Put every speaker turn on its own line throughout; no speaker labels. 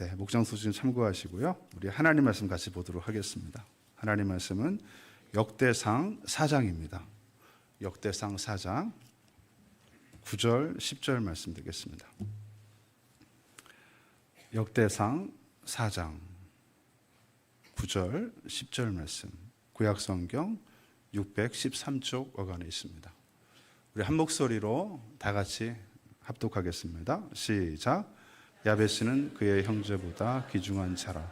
네, 목장 소신 참고하시고요. 우리 하나님 말씀 같이 보도록 하겠습니다. 하나님 말씀은 역대상 4장입니다. 역대상 4장 9절 10절 말씀 드리겠습니다. 역대상 4장 9절 10절 말씀 구약 성경 613쪽 어간에 있습니다. 우리 한 목소리로 다 같이 합독하겠습니다. 시작. 야베스는 그의 형제보다 귀중한 자라.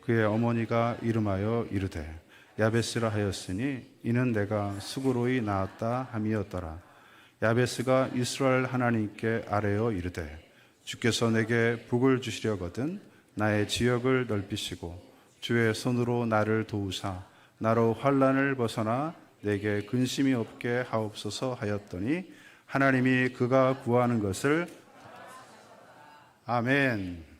그의 어머니가 이름하여 이르되 야베스라 하였으니 이는 내가 수고로이 낳았다 함이었더라. 야베스가 이스라엘 하나님께 아뢰어 이르되 주께서 내게 복을 주시려거든 나의 지역을 넓히시고 주의 손으로 나를 도우사 나로 환란을 벗어나 내게 근심이 없게 하옵소서 하였더니 하나님이 그가 구하는 것을. 아멘.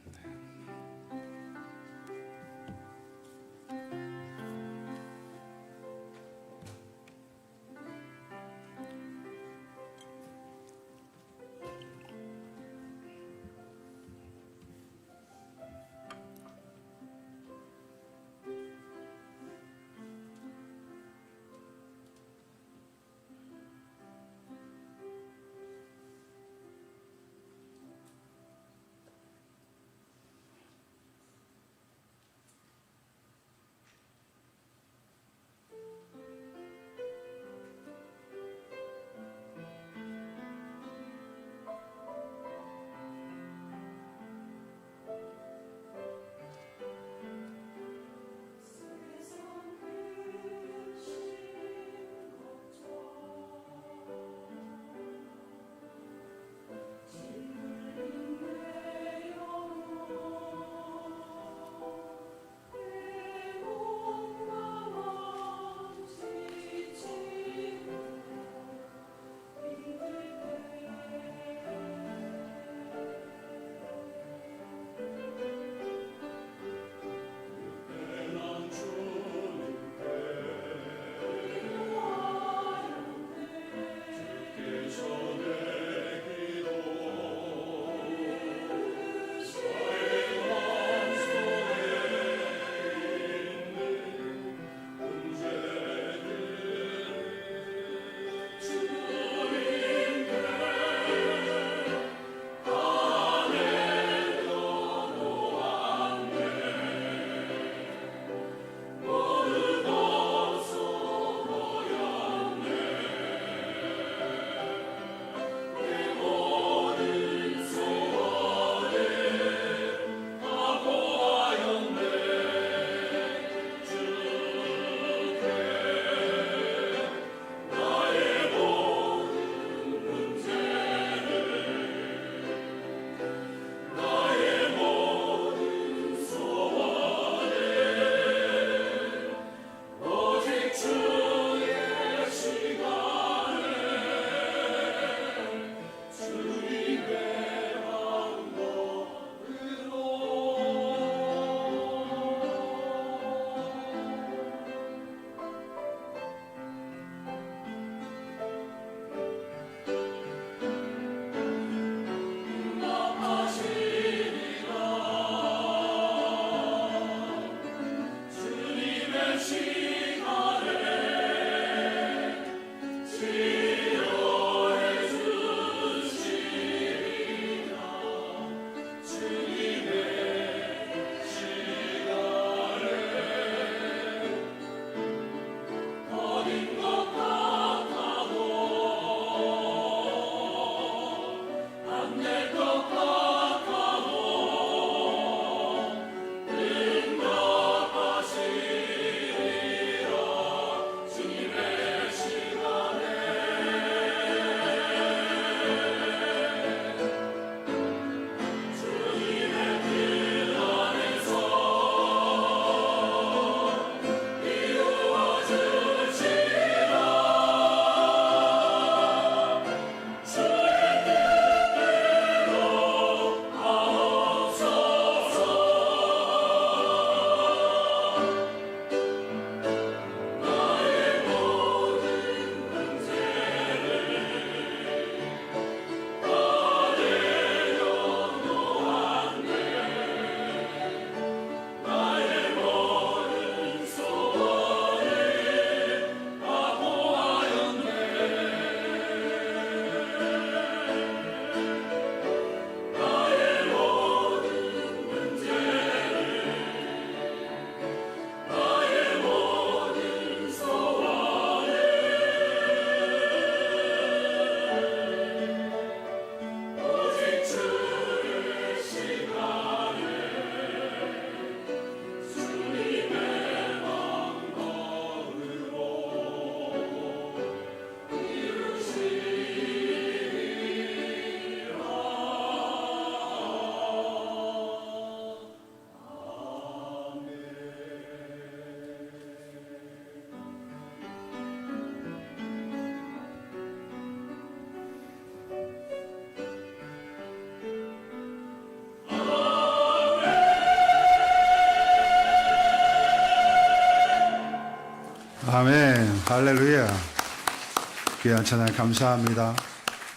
찬양 감사합니다.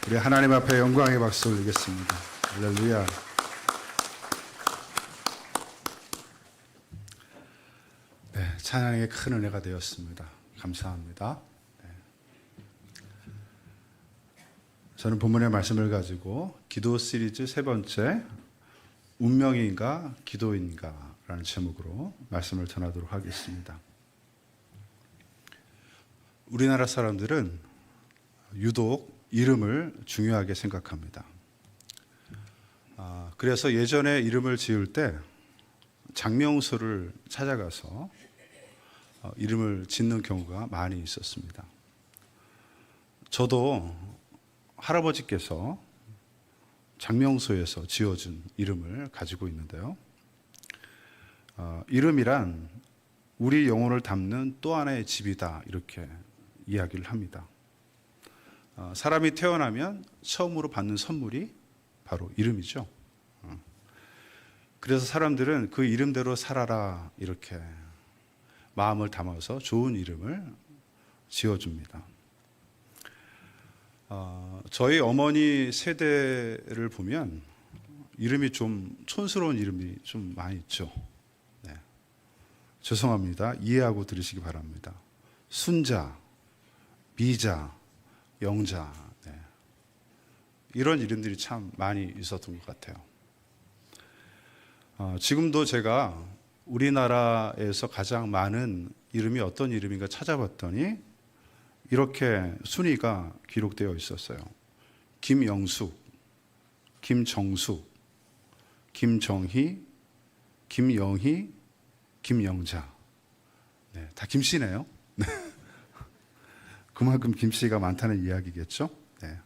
우리 하나님 앞에 영광의 박수 올리겠습니다. 할렐루야. 네, 찬양에 큰 은혜가 되었습니다. 감사합니다. 네. 저는 본문의 말씀을 가지고 기도 시리즈 세 번째 운명인가 기도인가라는 제목으로 말씀을 전하도록 하겠습니다. 우리나라 사람들은 유독 이름을 중요하게 생각합니다. 아, 그래서 예전에 이름을 지을 때 장명소를 찾아가서 어, 이름을 짓는 경우가 많이 있었습니다. 저도 할아버지께서 장명소에서 지어준 이름을 가지고 있는데요. 어, 이름이란 우리 영혼을 담는 또 하나의 집이다 이렇게 이야기를 합니다. 어, 사람이 태어나면 처음으로 받는 선물이 바로 이름이죠. 어. 그래서 사람들은 그 이름대로 살아라 이렇게 마음을 담아서 좋은 이름을 지어줍니다. 어, 저희 어머니 세대를 보면 이름이 좀 촌스러운 이름이 좀 많이 있죠. 네. 죄송합니다. 이해하고 들으시기 바랍니다. 순자, 미자, 영자, 네. 이런 이름들이 참 많이 있었던 것 같아요. 어, 지금도 제가 우리나라에서 가장 많은 이름이 어떤 이름인가 찾아봤더니 이렇게 순위가 기록되어 있었어요. 김영숙, 김정숙, 김정희, 김영희, 김영자. 네, 다 김씨네요. 네. 그만큼 김씨가 많다는 이야기겠죠. 네.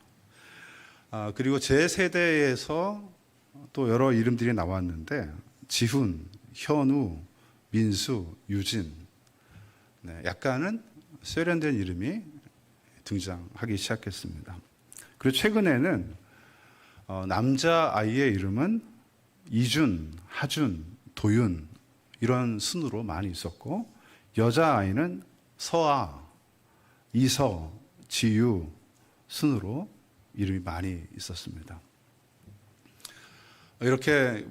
아, 그리고 제 세대에서 또 여러 이름들이 나왔는데 지훈, 현우, 민수, 유진. 네, 약간은 세련된 이름이 등장하기 시작했습니다. 그리고 최근에는 어, 남자 아이의 이름은 이준, 하준, 도윤 이런 순으로 많이 있었고 여자 아이는 서아, 이서, 지유 순으로 이름이 많이 있었습니다. 이렇게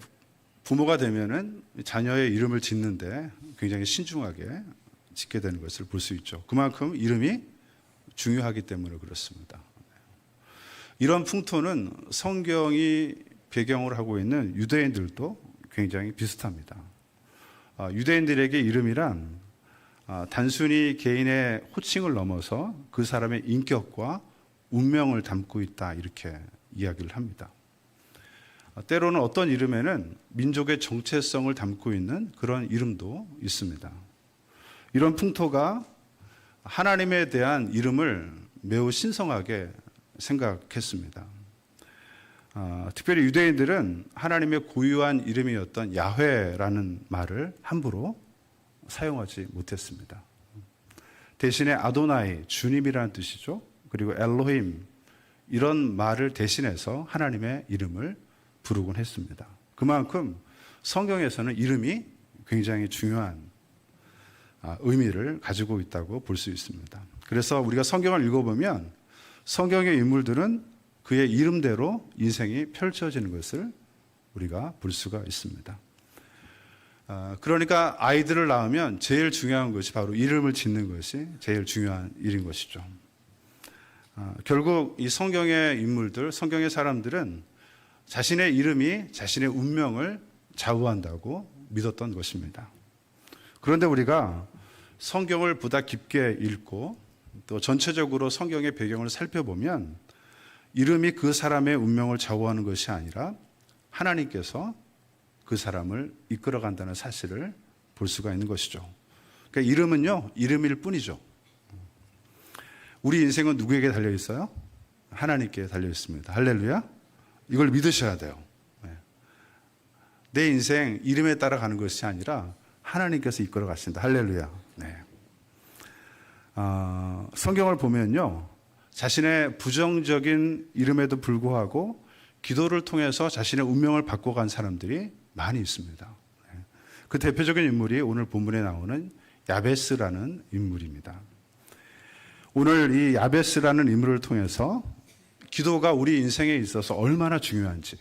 부모가 되면은 자녀의 이름을 짓는데 굉장히 신중하게 짓게 되는 것을 볼 수 있죠. 그만큼 이름이 중요하기 때문에 그렇습니다. 이런 풍토는 성경이 배경을 하고 있는 유대인들도 굉장히 비슷합니다. 아, 유대인들에게 이름이란 아, 단순히 개인의 호칭을 넘어서 그 사람의 인격과 운명을 담고 있다 이렇게 이야기를 합니다. 아, 때로는 어떤 이름에는 민족의 정체성을 담고 있는 그런 이름도 있습니다. 이런 풍토가 하나님에 대한 이름을 매우 신성하게 생각했습니다. 아, 특별히 유대인들은 하나님의 고유한 이름이었던 야훼라는 말을 함부로 사용하지 못했습니다. 대신에 아도나이, 주님이라는 뜻이죠. 그리고 엘로힘, 이런 말을 대신해서 하나님의 이름을 부르곤 했습니다. 그만큼 성경에서는 이름이 굉장히 중요한 아, 의미를 가지고 있다고 볼 수 있습니다. 그래서 우리가 성경을 읽어보면 성경의 인물들은 그의 이름대로 인생이 펼쳐지는 것을 우리가 볼 수가 있습니다. 아, 그러니까 아이들을 낳으면 제일 중요한 것이 바로 이름을 짓는 것이 제일 중요한 일인 것이죠. 아, 결국 이 성경의 인물들, 성경의 사람들은 자신의 이름이 자신의 운명을 좌우한다고 믿었던 것입니다. 그런데 우리가 성경을 보다 깊게 읽고 또 전체적으로 성경의 배경을 살펴보면 이름이 그 사람의 운명을 좌우하는 것이 아니라 하나님께서 그 사람을 이끌어 간다는 사실을 볼 수가 있는 것이죠. 그러니까 이름은요, 이름일 뿐이죠. 우리 인생은 누구에게 달려 있어요? 하나님께 달려 있습니다. 할렐루야. 이걸 믿으셔야 돼요. 네. 내 인생 이름에 따라 가는 것이 아니라 하나님께서 이끌어 가신다. 할렐루야. 네. 아, 성경을 보면요. 자신의 부정적인 이름에도 불구하고 기도를 통해서 자신의 운명을 바꿔간 사람들이 많이 있습니다. 네. 그 대표적인 인물이 오늘 본문에 나오는 야베스라는 인물입니다. 오늘 이 야베스라는 인물을 통해서 기도가 우리 인생에 있어서 얼마나 중요한지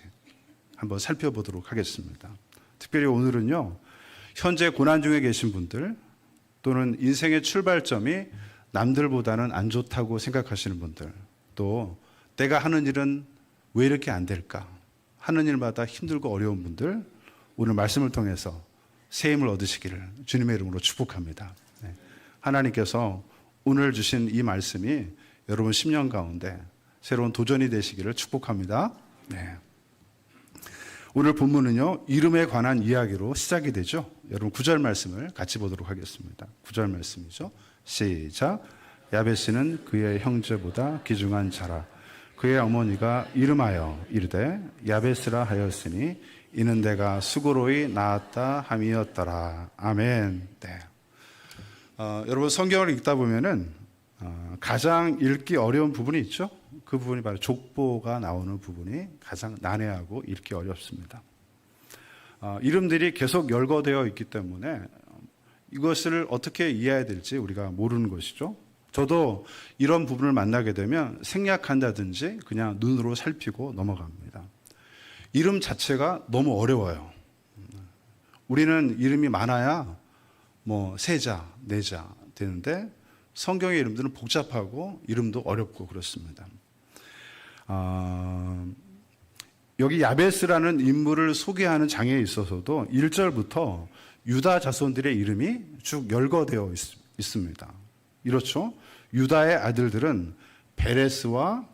한번 살펴보도록 하겠습니다. 특별히 오늘은요, 현재 고난 중에 계신 분들 또는 인생의 출발점이 남들보다는 안 좋다고 생각하시는 분들 또 내가 하는 일은 왜 이렇게 안 될까 하는 일마다 힘들고 어려운 분들 오늘 말씀을 통해서 새 힘을 얻으시기를 주님의 이름으로 축복합니다. 네. 하나님께서 오늘 주신 이 말씀이 여러분 10년 가운데 새로운 도전이 되시기를 축복합니다. 네. 오늘 본문은요, 이름에 관한 이야기로 시작이 되죠. 여러분 구절 말씀을 같이 보도록 하겠습니다. 구절 말씀이죠. 시작. 야베스는 그의 형제보다 귀중한 자라. 그의 어머니가 이름하여 이르되 야베스라 하였으니 이는 내가 수고로이 낳았다 함이었더라. 아멘. 네. 어, 여러분 성경을 읽다 보면은 어, 가장 읽기 어려운 부분이 있죠. 그 부분이 바로 족보가 나오는 부분이 가장 난해하고 읽기 어렵습니다. 어, 이름들이 계속 열거되어 있기 때문에 이것을 어떻게 이해해야 될지 우리가 모르는 것이죠. 저도 이런 부분을 만나게 되면 생략한다든지 그냥 눈으로 살피고 넘어갑니다. 이름 자체가 너무 어려워요. 우리는 이름이 많아야 뭐 세자, 네자 되는데 성경의 이름들은 복잡하고 이름도 어렵고 그렇습니다. 아, 여기 야베스라는 인물을 소개하는 장에 있어서도 1절부터 유다 자손들의 이름이 쭉 열거되어 있, 있습니다. 이렇죠? 유다의 아들들은 베레스와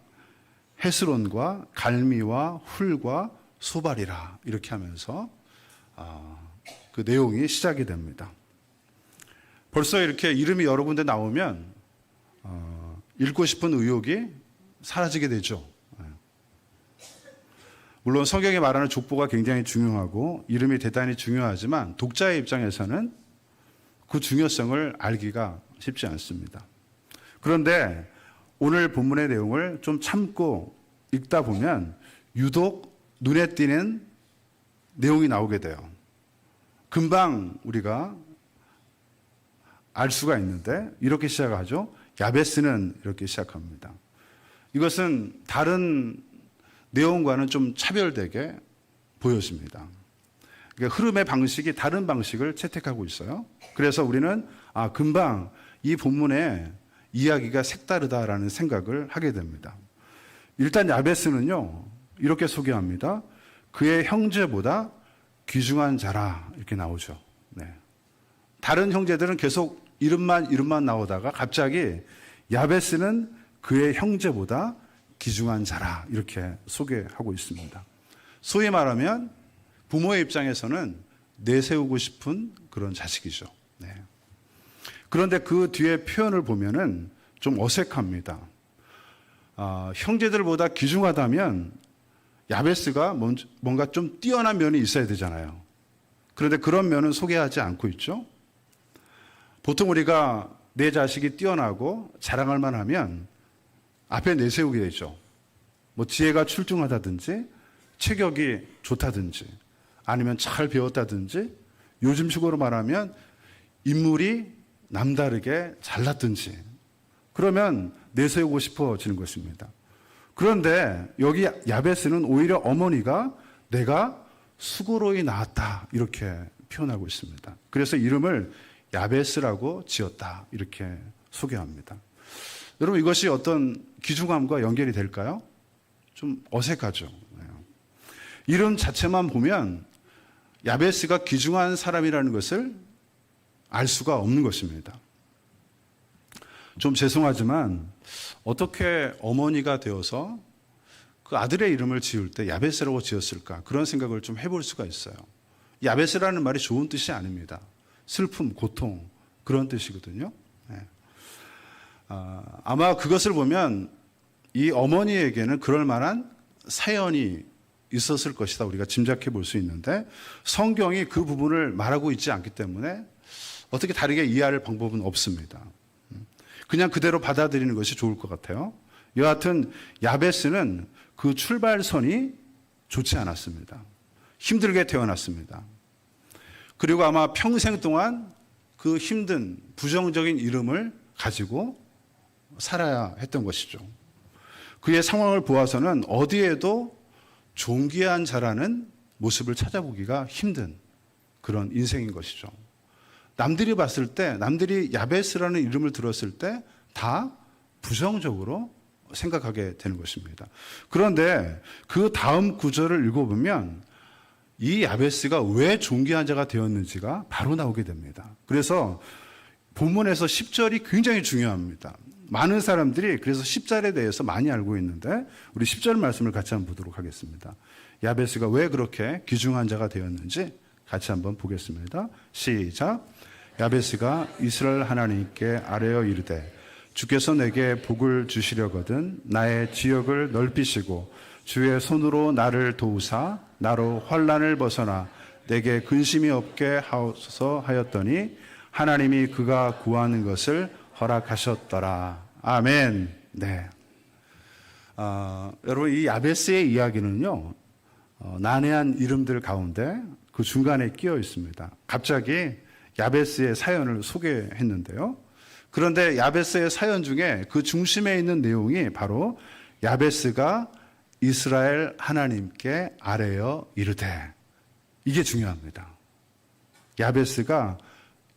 헤스론과 갈미와 훌과 소발이라 이렇게 하면서 아, 그 내용이 시작이 됩니다. 벌써 이렇게 이름이 여러 군데 나오면 어, 읽고 싶은 의욕이 사라지게 되죠. 예. 물론 성경이 말하는 족보가 굉장히 중요하고 이름이 대단히 중요하지만 독자의 입장에서는 그 중요성을 알기가 쉽지 않습니다. 그런데 오늘 본문의 내용을 좀 참고 읽다 보면 유독 눈에 띄는 내용이 나오게 돼요. 금방 우리가 알 수가 있는데 이렇게 시작하죠. 야베스는 이렇게 시작합니다. 이것은 다른 내용과는 좀 차별되게 보여집니다. 그러니까 흐름의 방식이 다른 방식을 채택하고 있어요. 그래서 우리는 아 금방 이 본문의 이야기가 색다르다라는 생각을 하게 됩니다. 일단 야베스는요 이렇게 소개합니다. 그의 형제보다 귀중한 자라 이렇게 나오죠. 네. 다른 형제들은 계속 이름만 이름만 나오다가 갑자기 야베스는 그의 형제보다 귀중한 자라 이렇게 소개하고 있습니다. 소위 말하면 부모의 입장에서는 내세우고 싶은 그런 자식이죠. 네. 그런데 그 뒤에 표현을 보면은 좀 어색합니다. 아, 형제들보다 귀중하다면 야베스가 뭔가 좀 뛰어난 면이 있어야 되잖아요. 그런데 그런 면은 소개하지 않고 있죠. 보통 우리가 내 자식이 뛰어나고 자랑할 만하면 앞에 내세우게 되죠. 뭐 지혜가 출중하다든지 체격이 좋다든지 아니면 잘 배웠다든지 요즘식으로 말하면 인물이 남다르게 잘났든지 그러면 내세우고 싶어지는 것입니다. 그런데 여기 야베스는 오히려 어머니가 내가 수고로이 낳았다 이렇게 표현하고 있습니다. 그래서 이름을 야베스라고 지었다 이렇게 소개합니다. 여러분 이것이 어떤 귀중함과 연결이 될까요? 좀 어색하죠. 네. 이름 자체만 보면 야베스가 귀중한 사람이라는 것을 알 수가 없는 것입니다. 좀 죄송하지만 어떻게 어머니가 되어서 그 아들의 이름을 지을 때 야베스라고 지었을까 그런 생각을 좀 해볼 수가 있어요. 야베스라는 말이 좋은 뜻이 아닙니다. 슬픔, 고통 그런 뜻이거든요. 네. 아, 아마 그것을 보면 이 어머니에게는 그럴 만한 사연이 있었을 것이다 우리가 짐작해 볼 수 있는데 성경이 그 부분을 말하고 있지 않기 때문에 어떻게 다르게 이해할 방법은 없습니다. 그냥 그대로 받아들이는 것이 좋을 것 같아요. 여하튼 야베스는 그 출발선이 좋지 않았습니다. 힘들게 태어났습니다. 그리고 아마 평생 동안 그 힘든 부정적인 이름을 가지고 살아야 했던 것이죠. 그의 상황을 보아서는 어디에도 존귀한 자라는 모습을 찾아보기가 힘든 그런 인생인 것이죠. 남들이 봤을 때, 남들이 야베스라는 이름을 들었을 때 다 부정적으로 생각하게 되는 것입니다. 그런데 그 다음 구절을 읽어보면 이 야베스가 왜 존귀한 자가 되었는지가 바로 나오게 됩니다. 그래서 본문에서 10절이 굉장히 중요합니다. 많은 사람들이 그래서 10절에 대해서 많이 알고 있는데 우리 10절 말씀을 같이 한번 보도록 하겠습니다. 야베스가 왜 그렇게 귀중한 자가 되었는지 같이 한번 보겠습니다. 시작. 야베스가 이스라엘 하나님께 아뢰어 이르되 주께서 내게 복을 주시려거든 나의 지역을 넓히시고 주의 손으로 나를 도우사 나로 환란을 벗어나 내게 근심이 없게 하소서 하였더니 하나님이 그가 구하는 것을 허락하셨더라. 아멘. 네. 아, 여러분 이 야베스의 이야기는요 어, 난해한 이름들 가운데 그 중간에 끼어 있습니다. 갑자기 야베스의 사연을 소개했는데요. 그런데 야베스의 사연 중에 그 중심에 있는 내용이 바로 야베스가 이스라엘 하나님께 아뢰어 이르되 이게 중요합니다. 야베스가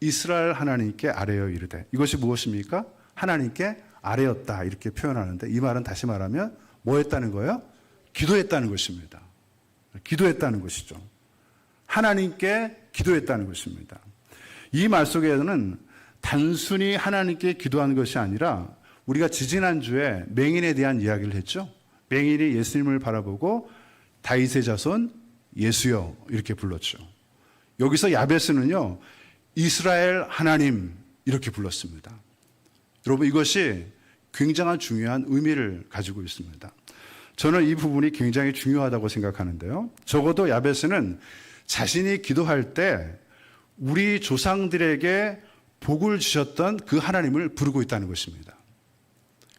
이스라엘 하나님께 아뢰어 이르되 이것이 무엇입니까? 하나님께 아뢰었다 이렇게 표현하는데 이 말은 다시 말하면 뭐 했다는 거예요? 기도했다는 것입니다. 기도했다는 것이죠. 하나님께 기도했다는 것입니다. 이 말 속에는 단순히 하나님께 기도하는 것이 아니라 우리가 지지난주에 맹인에 대한 이야기를 했죠. 맹인이 예수님을 바라보고 다윗의 자손 예수여 이렇게 불렀죠. 여기서 야베스는요. 이스라엘 하나님 이렇게 불렀습니다. 여러분 이것이 굉장한 중요한 의미를 가지고 있습니다. 저는 이 부분이 굉장히 중요하다고 생각하는데요. 적어도 야베스는 자신이 기도할 때 우리 조상들에게 복을 주셨던 그 하나님을 부르고 있다는 것입니다.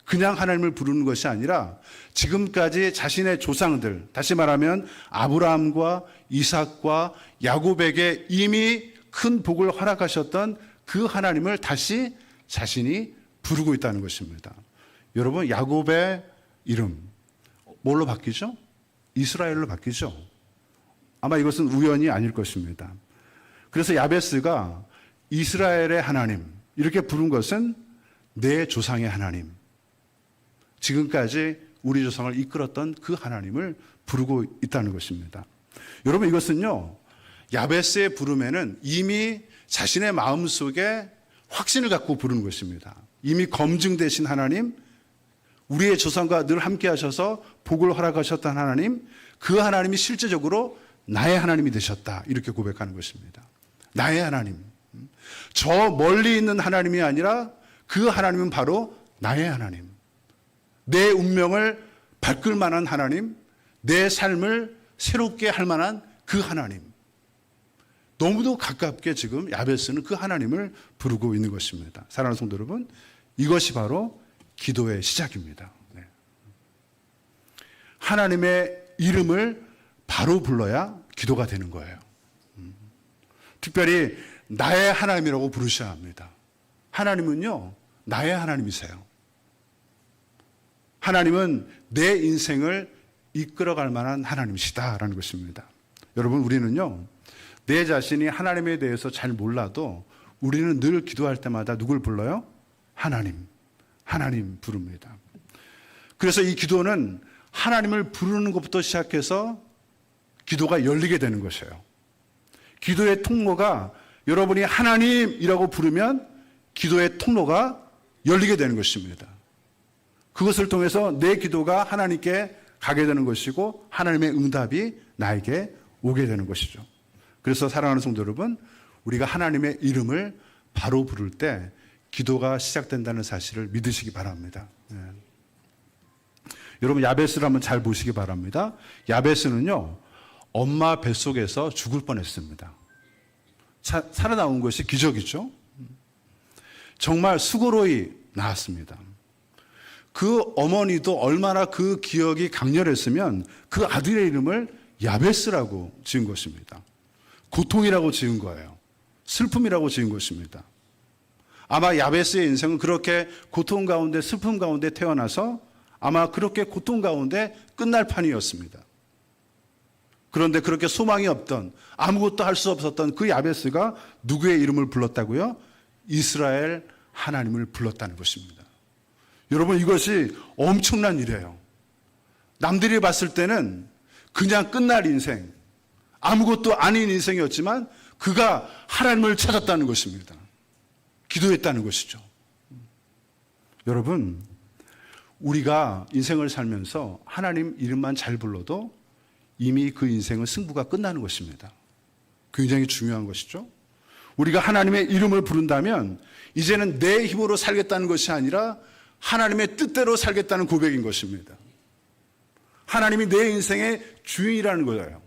그냥 하나님을 부르는 것이 아니라 지금까지 자신의 조상들, 다시 말하면 아브라함과 이삭과 야곱에게 이미 큰 복을 허락하셨던 그 하나님을 다시 자신이 부르고 있다는 것입니다. 여러분, 야곱의 이름, 뭘로 바뀌죠? 이스라엘로 바뀌죠? 아마 이것은 우연이 아닐 것입니다. 그래서 야베스가 이스라엘의 하나님, 이렇게 부른 것은 내 조상의 하나님, 지금까지 우리 조상을 이끌었던 그 하나님을 부르고 있다는 것입니다. 여러분 이것은요 야베스의 부름에는 이미 자신의 마음 속에 확신을 갖고 부르는 것입니다. 이미 검증되신 하나님, 우리의 조상과 늘 함께 하셔서 복을 허락하셨던 하나님, 그 하나님이 실제적으로 나의 하나님이 되셨다. 이렇게 고백하는 것입니다. 나의 하나님. 저 멀리 있는 하나님이 아니라 그 하나님은 바로 나의 하나님. 내 운명을 바꿀 만한 하나님, 내 삶을 새롭게 할 만한 그 하나님. 너무도 가깝게 지금 야베스는 그 하나님을 부르고 있는 것입니다. 사랑하는 성도 여러분, 이것이 바로 기도의 시작입니다. 네. 하나님의 이름을 바로 불러야 기도가 되는 거예요. 음. 특별히 나의 하나님이라고 부르셔야 합니다. 하나님은요, 나의 하나님이세요. 하나님은 내 인생을 이끌어갈 만한 하나님이시다라는 것입니다. 여러분, 우리는요, 내 자신이 하나님에 대해서 잘 몰라도 우리는 늘 기도할 때마다 누굴 불러요? 하나님. 하나님 부릅니다. 그래서 이 기도는 하나님을 부르는 것부터 시작해서 기도가 열리게 되는 것이에요. 기도의 통로가 여러분이 하나님이라고 부르면 기도의 통로가 열리게 되는 것입니다. 그것을 통해서 내 기도가 하나님께 가게 되는 것이고 하나님의 응답이 나에게 오게 되는 것이죠. 그래서 사랑하는 성도 여러분, 우리가 하나님의 이름을 바로 부를 때 기도가 시작된다는 사실을 믿으시기 바랍니다. 네. 여러분 야베스를 한번 잘 보시기 바랍니다. 야베스는요 엄마 뱃속에서 죽을 뻔했습니다. 사, 살아나온 것이 기적이죠. 정말 수고로이 나왔습니다. 그 어머니도 얼마나 그 기억이 강렬했으면 그 아들의 이름을 야베스라고 지은 것입니다. 고통이라고 지은 거예요. 슬픔이라고 지은 것입니다. 아마 야베스의 인생은 그렇게 고통 가운데 슬픔 가운데 태어나서 아마 그렇게 고통 가운데 끝날 판이었습니다. 그런데 그렇게 소망이 없던 아무것도 할 수 없었던 그 야베스가 누구의 이름을 불렀다고요? 이스라엘 하나님을 불렀다는 것입니다. 여러분 이것이 엄청난 일이에요. 남들이 봤을 때는 그냥 끝날 인생, 아무것도 아닌 인생이었지만 그가 하나님을 찾았다는 것입니다. 기도했다는 것이죠. 여러분, 우리가 인생을 살면서 하나님 이름만 잘 불러도 이미 그 인생은 승부가 끝나는 것입니다. 굉장히 중요한 것이죠. 우리가 하나님의 이름을 부른다면 이제는 내 힘으로 살겠다는 것이 아니라 하나님의 뜻대로 살겠다는 고백인 것입니다. 하나님이 내 인생의 주인이라는 거예요.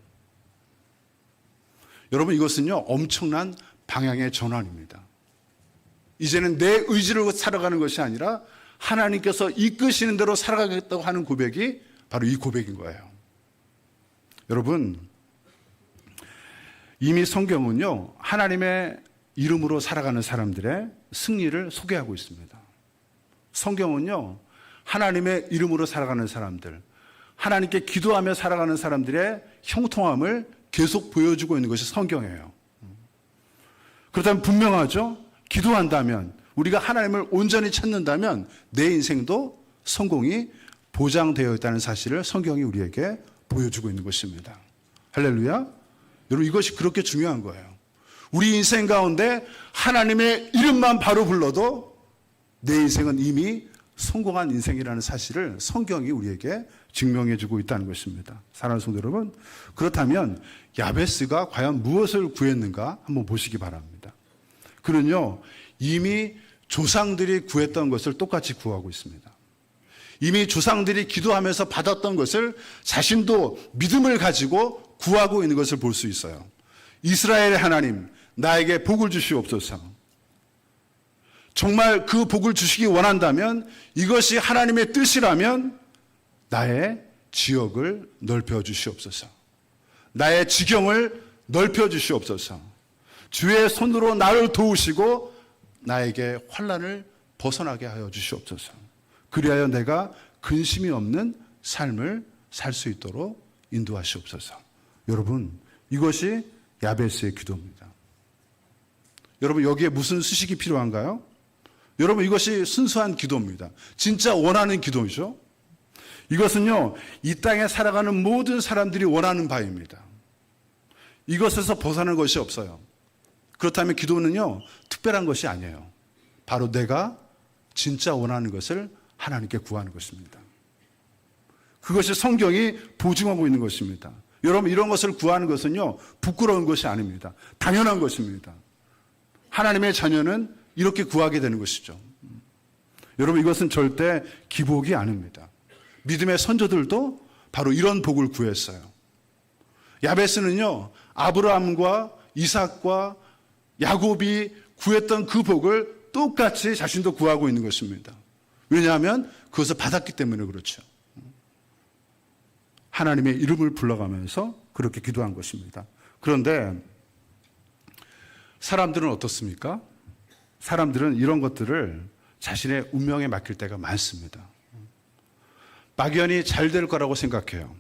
여러분 이것은요 엄청난 방향의 전환입니다. 이제는 내 의지로 살아가는 것이 아니라 하나님께서 이끄시는 대로 살아가겠다고 하는 고백이 바로 이 고백인 거예요. 여러분 이미 성경은요 하나님의 이름으로 살아가는 사람들의 승리를 소개하고 있습니다. 성경은요 하나님의 이름으로 살아가는 사람들, 하나님께 기도하며 살아가는 사람들의 형통함을 계속 보여주고 있는 것이 성경이에요. 그렇다면 분명하죠? 기도한다면, 우리가 하나님을 온전히 찾는다면 내 인생도 성공이 보장되어 있다는 사실을 성경이 우리에게 보여주고 있는 것입니다. 할렐루야. 여러분, 이것이 그렇게 중요한 거예요. 우리 인생 가운데 하나님의 이름만 바로 불러도 내 인생은 이미 성공한 인생이라는 사실을 성경이 우리에게 증명해 주고 있다는 것입니다. 사랑하는 성도 여러분, 그렇다면 야베스가 과연 무엇을 구했는가 한번 보시기 바랍니다. 그는요, 이미 조상들이 구했던 것을 똑같이 구하고 있습니다. 이미 조상들이 기도하면서 받았던 것을 자신도 믿음을 가지고 구하고 있는 것을 볼 수 있어요. 이스라엘의 하나님, 나에게 복을 주시옵소서. 정말 그 복을 주시기 원한다면 이것이 하나님의 뜻이라면 나의 지역을 넓혀 주시옵소서. 나의 지경을 넓혀 주시옵소서. 주의 손으로 나를 도우시고 나에게 환란을 벗어나게 하여 주시옵소서. 그리하여 내가 근심이 없는 삶을 살 수 있도록 인도하시옵소서. 여러분, 이것이 야베스의 기도입니다. 여러분, 여기에 무슨 수식이 필요한가요? 여러분, 이것이 순수한 기도입니다. 진짜 원하는 기도이죠? 이것은요, 이 땅에 살아가는 모든 사람들이 원하는 바입니다. 이것에서 벗어나는 것이 없어요. 그렇다면 기도는요, 특별한 것이 아니에요. 바로 내가 진짜 원하는 것을 하나님께 구하는 것입니다. 그것이 성경이 보증하고 있는 것입니다. 여러분, 이런 것을 구하는 것은요, 부끄러운 것이 아닙니다. 당연한 것입니다. 하나님의 자녀는 이렇게 구하게 되는 것이죠. 여러분, 이것은 절대 기복이 아닙니다. 믿음의 선조들도 바로 이런 복을 구했어요. 야베스는요, 아브라함과 이삭과 야곱이 구했던 그 복을 똑같이 자신도 구하고 있는 것입니다. 왜냐하면 그것을 받았기 때문에 그렇죠. 하나님의 이름을 불러가면서 그렇게 기도한 것입니다. 그런데 사람들은 어떻습니까? 사람들은 이런 것들을 자신의 운명에 맡길 때가 많습니다. 막연히 잘 될 거라고 생각해요.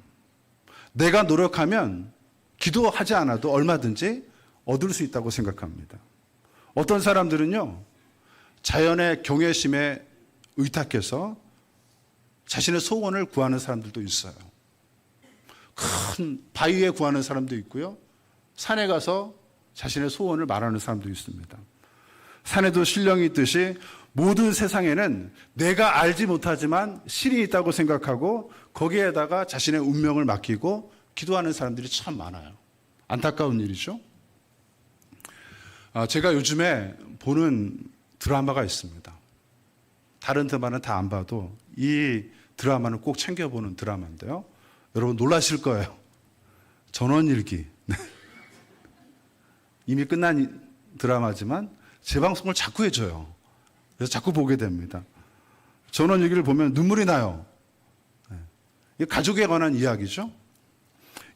내가 노력하면 기도하지 않아도 얼마든지 얻을 수 있다고 생각합니다. 어떤 사람들은요, 자연의 경외심에 의탁해서 자신의 소원을 구하는 사람들도 있어요. 큰 바위에 구하는 사람도 있고요. 산에 가서 자신의 소원을 말하는 사람도 있습니다. 산에도 신령이 있듯이 모든 세상에는 내가 알지 못하지만 신이 있다고 생각하고 거기에다가 자신의 운명을 맡기고 기도하는 사람들이 참 많아요. 안타까운 일이죠. 아, 제가 요즘에 보는 드라마가 있습니다. 다른 드라마는 다 안 봐도 이 드라마는 꼭 챙겨보는 드라마인데요. 여러분 놀라실 거예요. 전원일기. 네. 이미 끝난 드라마지만 재방송을 자꾸 해줘요. 그래서 자꾸 보게 됩니다. 전원일기를 보면 눈물이 나요. 네. 가족에 관한 이야기죠.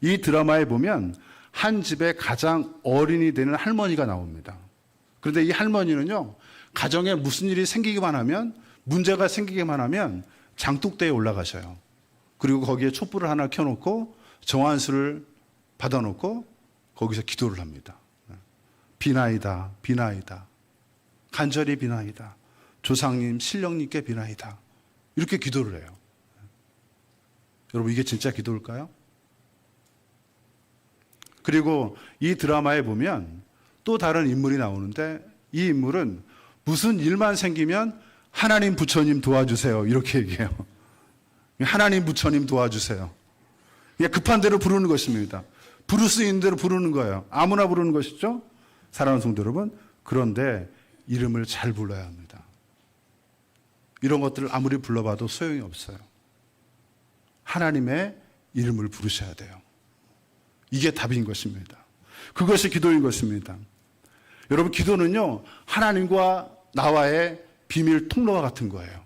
이 드라마에 보면 한 집에 가장 어린이 되는 할머니가 나옵니다. 그런데 이 할머니는요, 가정에 무슨 일이 생기기만 하면 문제가 생기기만 하면 장독대에 올라가셔요. 그리고 거기에 촛불을 하나 켜놓고 정한수를 받아놓고 거기서 기도를 합니다. 비나이다, 비나이다. 간절히 비나이다. 조상님, 신령님께 비나이다. 이렇게 기도를 해요. 여러분, 이게 진짜 기도일까요? 그리고 이 드라마에 보면 또 다른 인물이 나오는데 이 인물은 무슨 일만 생기면 하나님 부처님 도와주세요. 이렇게 얘기해요. 하나님 부처님 도와주세요. 급한 대로 부르는 것입니다. 부를 수 있는 대로 부르는 거예요. 아무나 부르는 것이죠. 사랑하는 성도 여러분. 그런데 이름을 잘 불러야 합니다. 이런 것들을 아무리 불러봐도 소용이 없어요. 하나님의 이름을 부르셔야 돼요. 이게 답인 것입니다. 그것이 기도인 것입니다. 여러분, 기도는요, 하나님과 나와의 비밀 통로와 같은 거예요.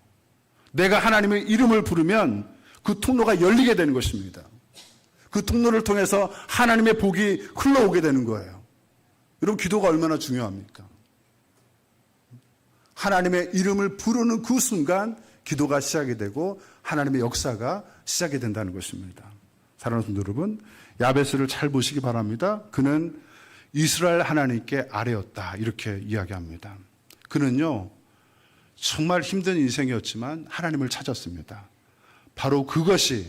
내가 하나님의 이름을 부르면 그 통로가 열리게 되는 것입니다. 그 통로를 통해서 하나님의 복이 흘러오게 되는 거예요. 여러분, 기도가 얼마나 중요합니까? 하나님의 이름을 부르는 그 순간 기도가 시작이 되고 하나님의 역사가 시작이 된다는 것입니다. 사랑하는 성도 여러분, 야베스를 잘 보시기 바랍니다. 그는 이스라엘 하나님께 아뢰었다. 이렇게 이야기합니다. 그는요, 정말 힘든 인생이었지만 하나님을 찾았습니다. 바로 그것이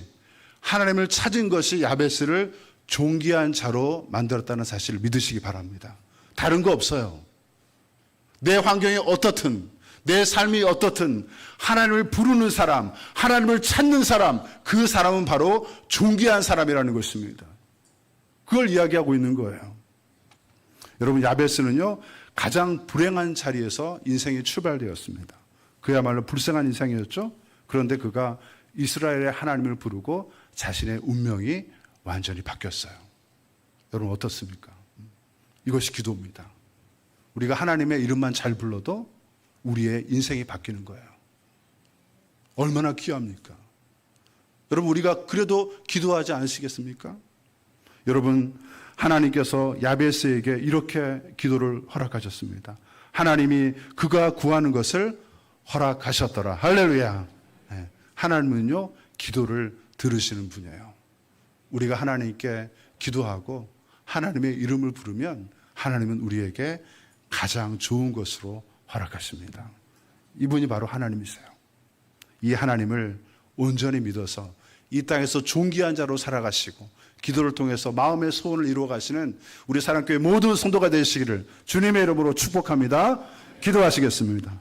하나님을 찾은 것이 야베스를 존귀한 자로 만들었다는 사실을 믿으시기 바랍니다. 다른 거 없어요. 내 환경이 어떻든, 내 삶이 어떻든, 하나님을 부르는 사람, 하나님을 찾는 사람, 그 사람은 바로 존귀한 사람이라는 것입니다. 그걸 이야기하고 있는 거예요. 여러분, 야베스는요, 가장 불행한 자리에서 인생이 출발되었습니다. 그야말로 불쌍한 인생이었죠? 그런데 그가 이스라엘의 하나님을 부르고 자신의 운명이 완전히 바뀌었어요. 여러분, 어떻습니까? 이것이 기도입니다. 우리가 하나님의 이름만 잘 불러도 우리의 인생이 바뀌는 거예요. 얼마나 귀합니까? 여러분, 우리가 그래도 기도하지 않으시겠습니까? 여러분, 하나님께서 야베스에게 이렇게 기도를 허락하셨습니다. 하나님이 그가 구하는 것을 허락하셨더라. 할렐루야. 네. 하나님은요, 기도를 들으시는 분이에요. 우리가 하나님께 기도하고 하나님의 이름을 부르면 하나님은 우리에게 가장 좋은 것으로 허락하십니다. 이분이 바로 하나님이세요. 이 하나님을 온전히 믿어서 이 땅에서 존귀한 자로 살아가시고 기도를 통해서 마음의 소원을 이루어 가시는 우리 사랑교회 모든 성도가 되시기를 주님의 이름으로 축복합니다. 기도하시겠습니다.